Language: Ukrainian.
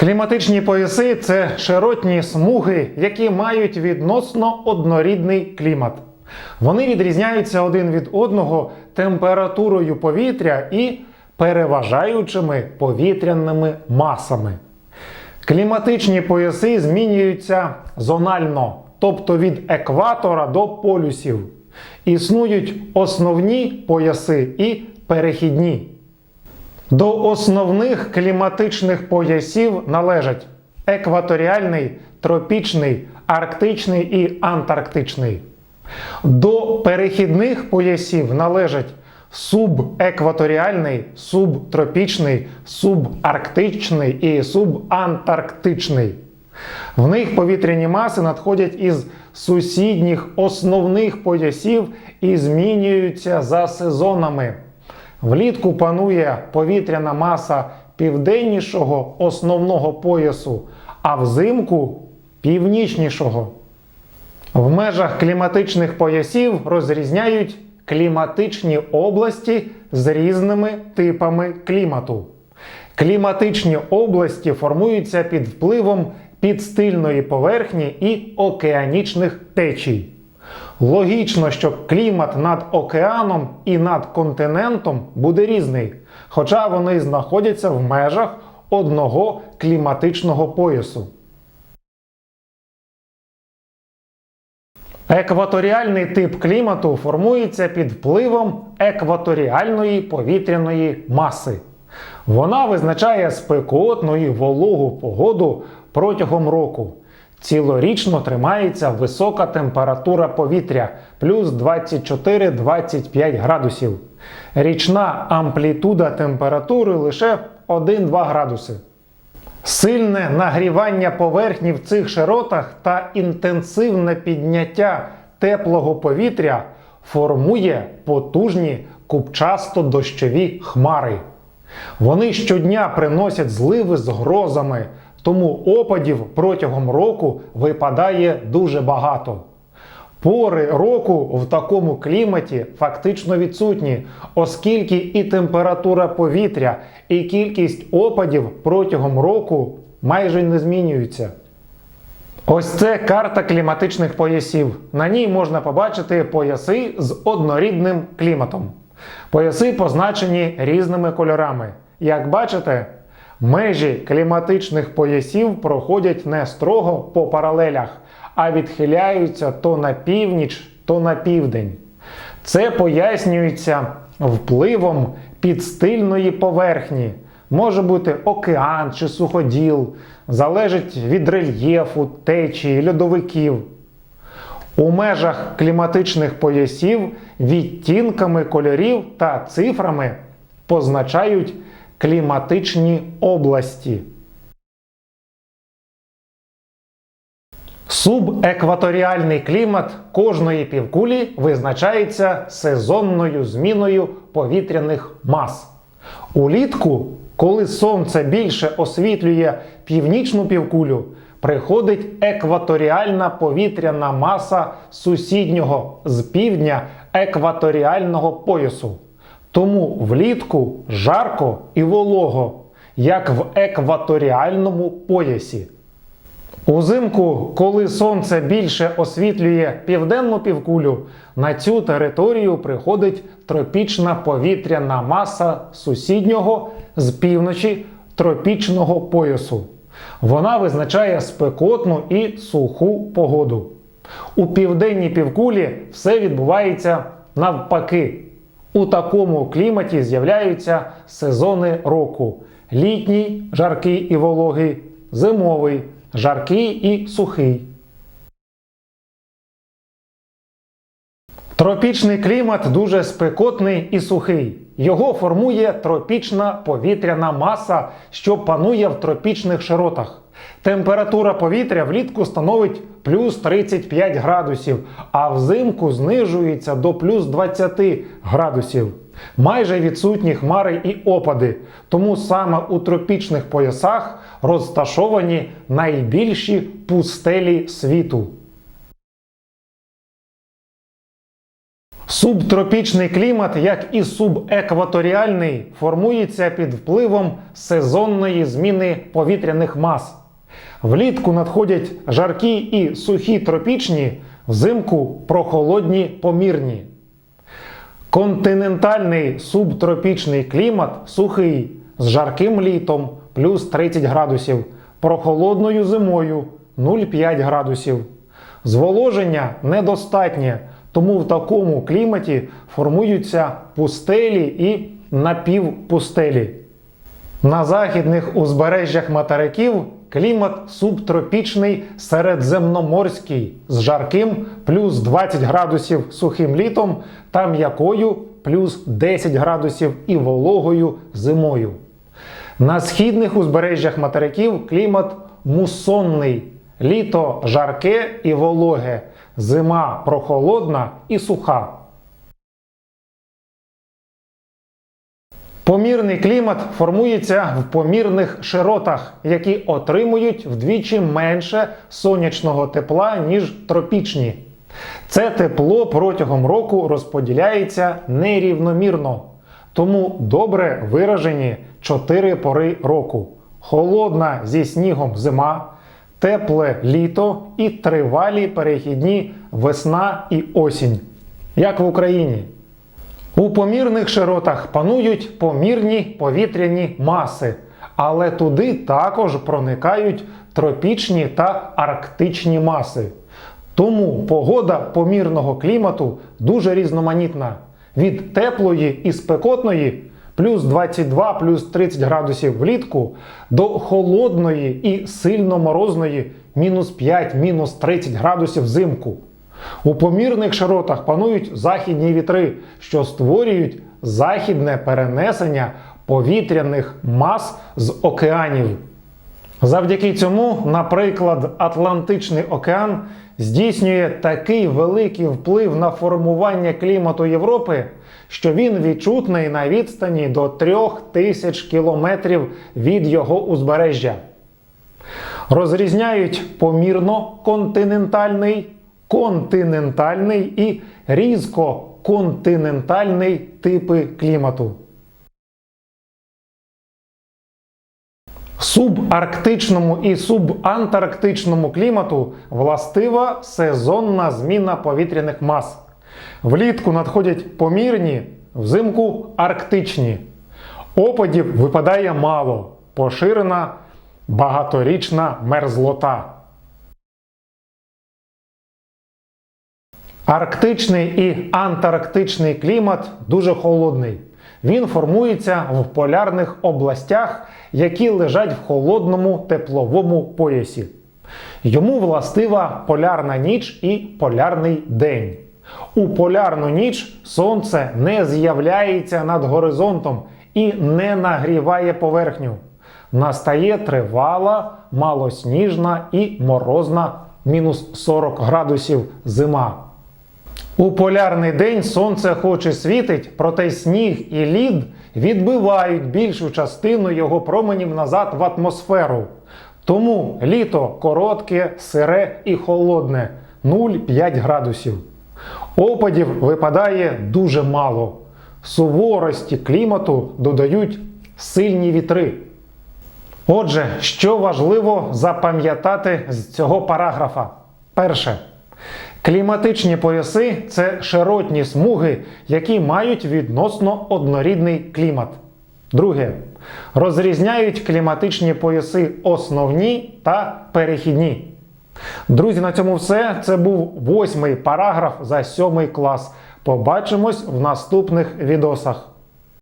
Кліматичні пояси це широтні смуги, які мають відносно однорідний клімат. Вони відрізняються один від одного температурою повітря і переважаючими повітряними масами. Кліматичні пояси змінюються зонально, тобто від екватора до полюсів. Існують основні пояси і перехідні. До основних кліматичних поясів належать екваторіальний, тропічний, арктичний і антарктичний. До перехідних поясів належать субекваторіальний, субтропічний, субарктичний і субантарктичний. В них повітряні маси надходять із сусідніх основних поясів і змінюються за сезонами. Влітку панує повітряна маса південнішого основного поясу, а взимку північнішого. В межах кліматичних поясів розрізняють кліматичні області з різними типами клімату. Кліматичні області формуються під впливом підстильної поверхні і океанічних течій. Логічно, що клімат над океаном і над континентом буде різний, хоча вони знаходяться в межах одного кліматичного поясу. Екваторіальний тип клімату формується під впливом екваторіальної повітряної маси. Вона визначає спекотну і вологу погоду протягом року. Цілорічно тримається висока температура повітря плюс 24-25 градусів. Річна амплітуда температури лише 1-2 градуси. Сильне нагрівання поверхні в цих широтах та інтенсивне підняття теплого повітря формує потужні купчасто-дощові хмари. Вони щодня приносять зливи з грозами, тому опадів протягом року випадає дуже багато. Пори року в такому кліматі фактично відсутні, оскільки і температура повітря, і кількість опадів протягом року майже не змінюються. Ось це карта кліматичних поясів. На ній можна побачити пояси з однорідним кліматом. Пояси позначені різними кольорами. Як бачите, межі кліматичних поясів проходять не строго по паралелях, а відхиляються то на північ, то на південь. Це пояснюється впливом підстильної поверхні. Може бути океан чи суходіл, залежить від рельєфу, течії, льодовиків. У межах кліматичних поясів відтінками кольорів та цифрами позначають кліматичні області. Субекваторіальний клімат кожної півкулі визначається сезонною зміною повітряних мас. Улітку, коли сонце більше освітлює північну півкулю, приходить екваторіальна повітряна маса сусіднього з півдня екваторіального поясу. Тому влітку жарко і волого, як в екваторіальному поясі. Узимку, коли сонце більше освітлює південну півкулю, на цю територію приходить тропічна повітряна маса сусіднього з півночі тропічного поясу. Вона визначає спекотну і суху погоду. У південній півкулі все відбувається навпаки. У такому кліматі з'являються сезони року: літній, жаркий і вологий, зимовий, жаркий і сухий. Тропічний клімат дуже спекотний і сухий. Його формує тропічна повітряна маса, що панує в тропічних широтах. Температура повітря влітку становить плюс 35 градусів, а взимку знижується до плюс 20 градусів. Майже відсутні хмари і опади, тому саме у тропічних поясах розташовані найбільші пустелі світу. Субтропічний клімат, як і субекваторіальний, формується під впливом сезонної зміни повітряних мас. Влітку надходять жаркі і сухі тропічні, взимку прохолодні помірні. Континентальний субтропічний клімат сухий з жарким літом плюс 30 градусів, прохолодною зимою 0,5 градусів. Зволоження недостатнє, тому в такому кліматі формуються пустелі і напівпустелі. На західних узбережжях материків клімат субтропічний середземноморський з жарким плюс 20 градусів сухим літом та м'якою плюс 10 градусів і вологою зимою. На східних узбережжях материків клімат мусонний. Літо жарке і вологе, зима прохолодна і суха. Помірний клімат формується в помірних широтах, які отримують вдвічі менше сонячного тепла, ніж тропічні. Це тепло протягом року розподіляється нерівномірно, тому добре виражені чотири пори року: холодна зі снігом зима, тепле літо і тривалі перехідні весна і осінь, як в Україні. У помірних широтах панують помірні повітряні маси, але туди також проникають тропічні та арктичні маси. Тому погода помірного клімату дуже різноманітна. Від теплої і спекотної плюс 22 плюс 30 градусів влітку до холодної і сильно морозної мінус 5 мінус 30 градусів взимку. У помірних широтах панують західні вітри, що створюють західне перенесення повітряних мас з океанів. Завдяки цьому, наприклад, Атлантичний океан здійснює такий великий вплив на формування клімату Європи, що він відчутний на відстані до 3000 кілометрів від його узбережжя. Розрізняють помірно-континентальний, континентальний і різко-континентальний типи клімату. Субарктичному і субантарктичному клімату властива сезонна зміна повітряних мас. Влітку надходять помірні, взимку арктичні. Опадів випадає мало, поширена багаторічна мерзлота. Арктичний і антарктичний клімат дуже холодний. Він формується в полярних областях, які лежать в холодному тепловому поясі. Йому властива полярна ніч і полярний день. У полярну ніч сонце не з'являється над горизонтом і не нагріває поверхню. Настає тривала, малосніжна і морозна мінус 40 градусів зима. У полярний день сонце хоч і світить, проте сніг і лід відбивають більшу частину його променів назад в атмосферу. Тому літо коротке, сире і холодне 0,5 градусів. Опадів випадає дуже мало. Суворості клімату додають сильні вітри. Отже, що важливо запам'ятати з цього параграфа? Перше. Кліматичні пояси це широтні смуги, які мають відносно однорідний клімат. Друге. Розрізняють кліматичні пояси основні та перехідні. Друзі, на цьому все. Це був восьмий параграф за сьомий клас. Побачимось в наступних відосах.